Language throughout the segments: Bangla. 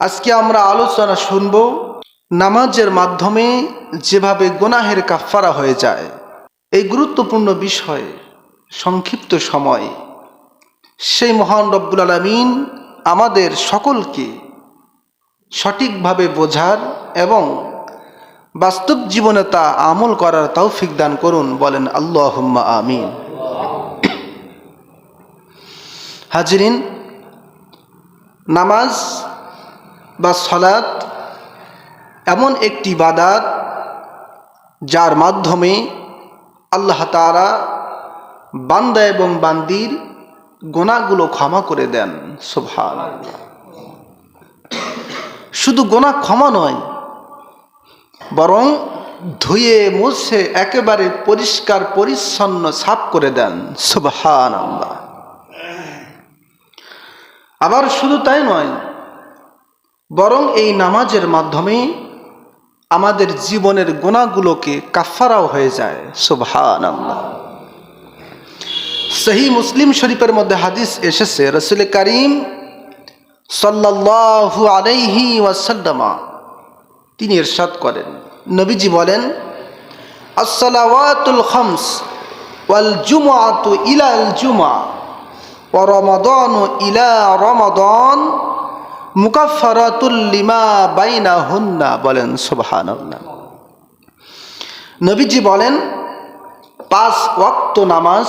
আজকে আমরা আলোচনা শুনব নামাজের মাধ্যমে যেভাবে গুনাহের কাফারা হয়ে যায়। এই গুরুত্বপূর্ণ বিষয়ে সংক্ষিপ্ত সময়। সেই মহান রব্বুল আলমিন আমাদের সকলকে সঠিকভাবে বোঝার এবং বাস্তব জীবনে তা আমল করার তৌফিক দান করুন বলেন আল্লাহ আমিন। হাজিরিন, নামাজ বা সলাৎ এমন একটি বাদাত যার মাধ্যমে আল্লাহ তারা বান্দা এবং বান্দির গোনাগুলো ক্ষমা করে দেন। সুভান শুধু গোনা ক্ষমা নয়, বরং ধুয়ে, মুছে, একেবারে পরিষ্কার, পরিচ্ছন্ন, সাফ করে দেন। সুবহান আবার শুধু তাই নয় বরং এই নামাজের মাধ্যমে আমাদের জীবনের গুণাগুলোকে কাফারাও হয়ে যায়। আল্লাহ সহি মুসলিম শরীফের মধ্যে হাদিস এসেছে, রসুল করিম সাল্লাল্লাহু আলাইহি ওয়াসাল্লামা তিনি এরশাদ করেন। নবীজি বলেন, আসসালাওয়াতুল খামস ওয়াল জুমআতু ইলাল জুমআ ওয়া রমাদানু ইলা রমাদান মুকাফফারাতুল লিমা বাইনাহুন্না বলেন, সুবহানাল্লাহ। নবীজি বলেন, পাঁচ ওয়াক্ত নামাজ,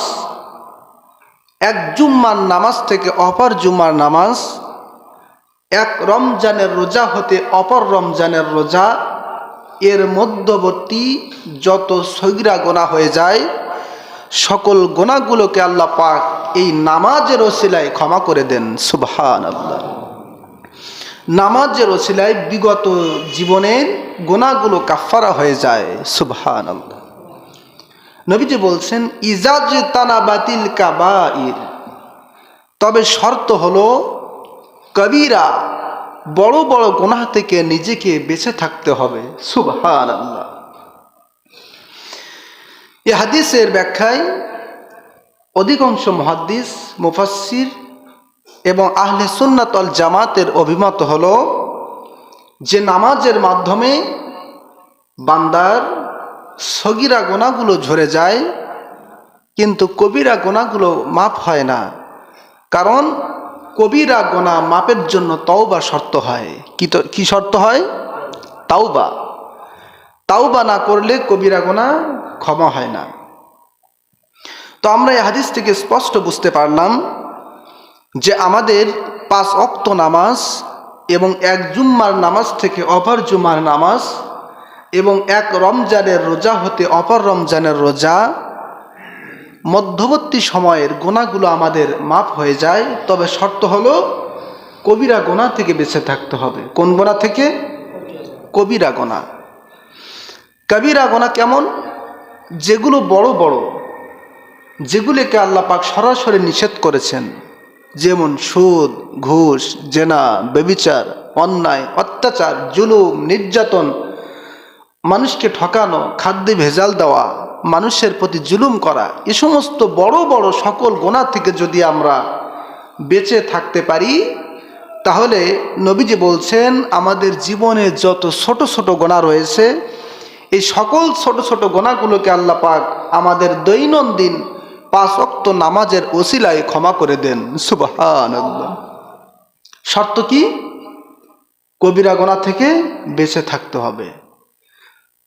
এক জুম্মার নামাজ থেকে অপর জুম্মার নামাজ, এক রমজানের রোজা হতে অপর রমজানের রোজা, এর মধ্যবর্তী যত সৈরা গোনা হয়ে যায়, সকল গোনাগুলোকে আল্লাহ পাক এই নামাজের ওসিলায় ক্ষমা করে দেন সুবহান আল্লাহ নামাজের ওসিলায় বিগত জীবনের গোনাগুলো কাফারা হয়ে যায়। সুবহান নবীজি বলছেন, ইজাজ তানা বাতিল কাবাইর। তবে শর্ত হলো, কবিরা বড় বড় গোনাহ থেকে নিজেকে বেঁচে থাকতে হবে। সুবহান আল্লাহ এ হাদিসের ব্যাখ্যায় অধিকাংশ মহাদ্দিস মুফাসির এবং আহলে সুন্নাত সুন্নাতল জামাতের অভিমত হল যে নামাজের মাধ্যমে বান্দার সগিরা গোনাগুলো ঝরে যায়, কিন্তু কবিরা গোনাগুলো মাপ হয় না। কারণ কবিরা গোনা মাপের জন্য তাওবা শর্ত হয়। কি শর্ত হয়? তাওবা। তাওবা না করলে কবিরা গোনা ক্ষমা হয় না। তো আমরা এই হাদিস থেকে স্পষ্ট বুঝতে পারলাম যে আমাদের পাঁচ অক্ত নামাজ এবং এক জুম্মার নামাজ থেকে অপর জুম্মার নামাজ এবং এক রমজানের রোজা হতে অপর রমজানের রোজা, মধ্যবর্তী সময়ের গোনাগুলো আমাদের মাপ হয়ে যায়। তবে শর্ত হলো কবিরা গোনা থেকে বেঁচে থাকতে হবে। কোন গোনা থেকে? কবিরা গোনা কবিরা গোনা কেমন? যেগুলো বড় বড়, যেগুলিকে আল্লাহ পাক সরাসরি নিষেধ করেছেন। যেমন সুদ, ঘুষ, জেনা বেবিচার অন্যায়, অত্যাচার, জুলুম, নির্যাতন, মানুষকে ঠকানো, খাদ্যে ভেজাল দেওয়া, মানুষের প্রতি জুলুম করা, এ সমস্ত বড় বড় সকল গোনা থেকে যদি আমরা বেঁচে থাকতে পারি, তাহলে নবীজি বলছেন, আমাদের জীবনে যত ছোট ছোট গোনা রয়েছে, এই সকল ছোট ছোট গোনাগুলোকে আল্লাহ পাক আমাদের দৈনন্দিন পাঁচক্ত নামাজের ওসিলায় ক্ষমা করে দেন। সুবাহান শর্ত কি? কবিরা গোনা থেকে বেঁচে থাকতে হবে।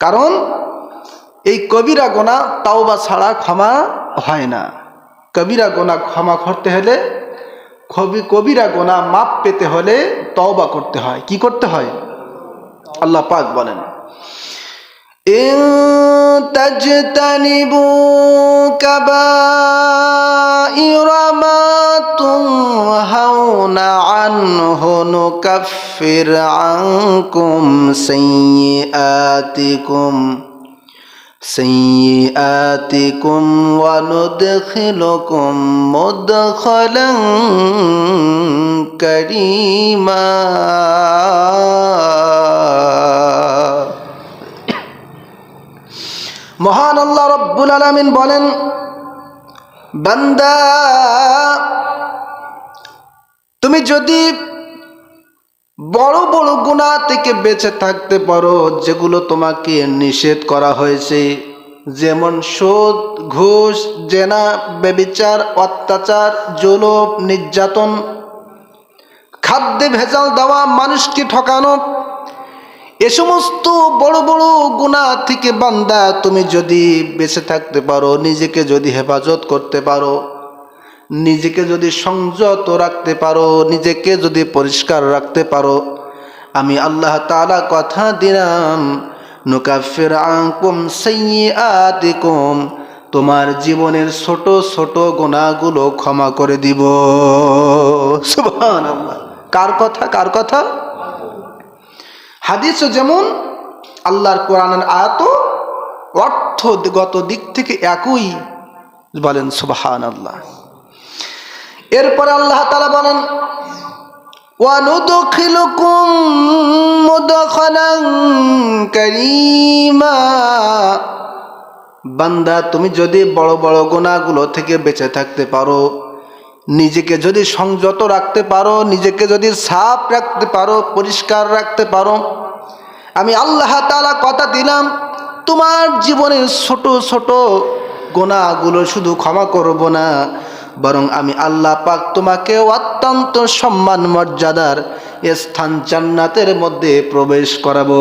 কারণ এই কবিরা গোনা তাওবা ছাড়া ক্ষমা হয় না। কবিরা গোনা ক্ষমা করতে হলে কবি, কবিরা গোনা মাপ পেতে হলে তওবা করতে হয়। কি করতে হয়? আল্লাহ পাক বলেন, ইন তাজতানিবু কাবা نكفر عنكم سيئاتكم سيئاتكم وندخلكم مدخلا كريما মহান আল্লাহ রব্বুল আলমিন বলেন বান্দা তুমি যদি বড় বড় গুণা থেকে বেঁচে থাকতে পারো, যেগুলো তোমাকে নিষেধ করা হয়েছে। যেমন সুদ, ঘুষ, জেনা বেবিচার অত্যাচার, জুলুম, নির্যাতন, খাদ্যে ভেজাল দেওয়া, মানুষকে ঠকানো। এ সমস্ত বড় বড় গুণা থেকে বান্দা তুমি যদি বেঁচে থাকতে পারো, নিজেকে যদি হেফাজত করতে পারো। নিজেকে যদি সংযত রাখতে পারো, নিজেকে যদি পরিষ্কার রাখতে পারো, আমি আল্লাহ তালা কথা দিলাম, নুকাফির আঙ্কুম সাইয়্যাতিকুম, তোমার জীবনের ছোট ছোট গোনাগুলো ক্ষমা করে দিব। কার কথা? কার কথা? হাদিসও যেমন, আল্লাহর কোরআনের আয়াত অর্থগত দিক থেকে একই, বলেন সুবাহান আল্লাহ এরপরে আল্লাহ তালা বলেন বান্দা, তুমি যদি বড় বড় গোনাগুলো থেকে বেঁচে থাকতে পারো, নিজেকে যদি সংযত রাখতে পারো, নিজেকে যদি সাফ রাখতে পারো, পরিষ্কার রাখতে পারো, আমি আল্লাহ তালা কথা দিলাম, তোমার জীবনের ছোট ছোট গোনাগুলো শুধু ক্ষমা করব না। বরং আমি আল্লাহ পাক তোমাকে অত্যন্ত সম্মান মর্যাদার স্থান জান্নাতের মধ্যে প্রবেশ করাবো।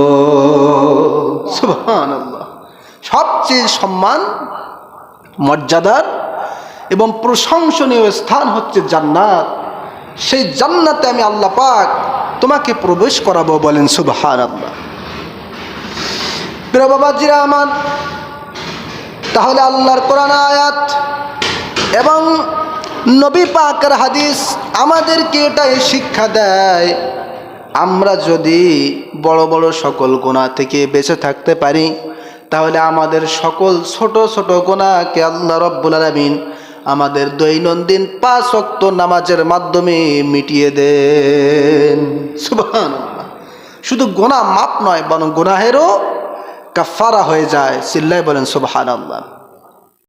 সবচেয়ে সম্মান মর্যাদার এবং প্রশংসনীয় স্থান হচ্ছে জান্নাত। সেই জান্নাতে আমি আল্লাহ পাক তোমাকে প্রবেশ করাবো বলেন সুবহান আল্লাহ প্রিয় বাবাজিরা আমার, তাহলে আল্লাহর কোরআন আয়াত এবং নবী পাকের হাদিস আমাদেরকে এটাই শিক্ষা দেয়, আমরা যদি বড় বড় সকল গোনা থেকে বেঁচে থাকতে পারি, তাহলে আমাদের সকল ছোট ছোট গোনাকে আল্লাহ রব্বুল আলমিন আমাদের দৈনন্দিন পাঁচ অক্ত নামাজের মাধ্যমে মিটিয়ে দেন। সুবহানাল্লাহ। শুধু গোনা মাপ নয়, বরং গোনাহেরও কাফারা হয়ে যায়। চিল্লাই বলেন সুবহান আল্লাহ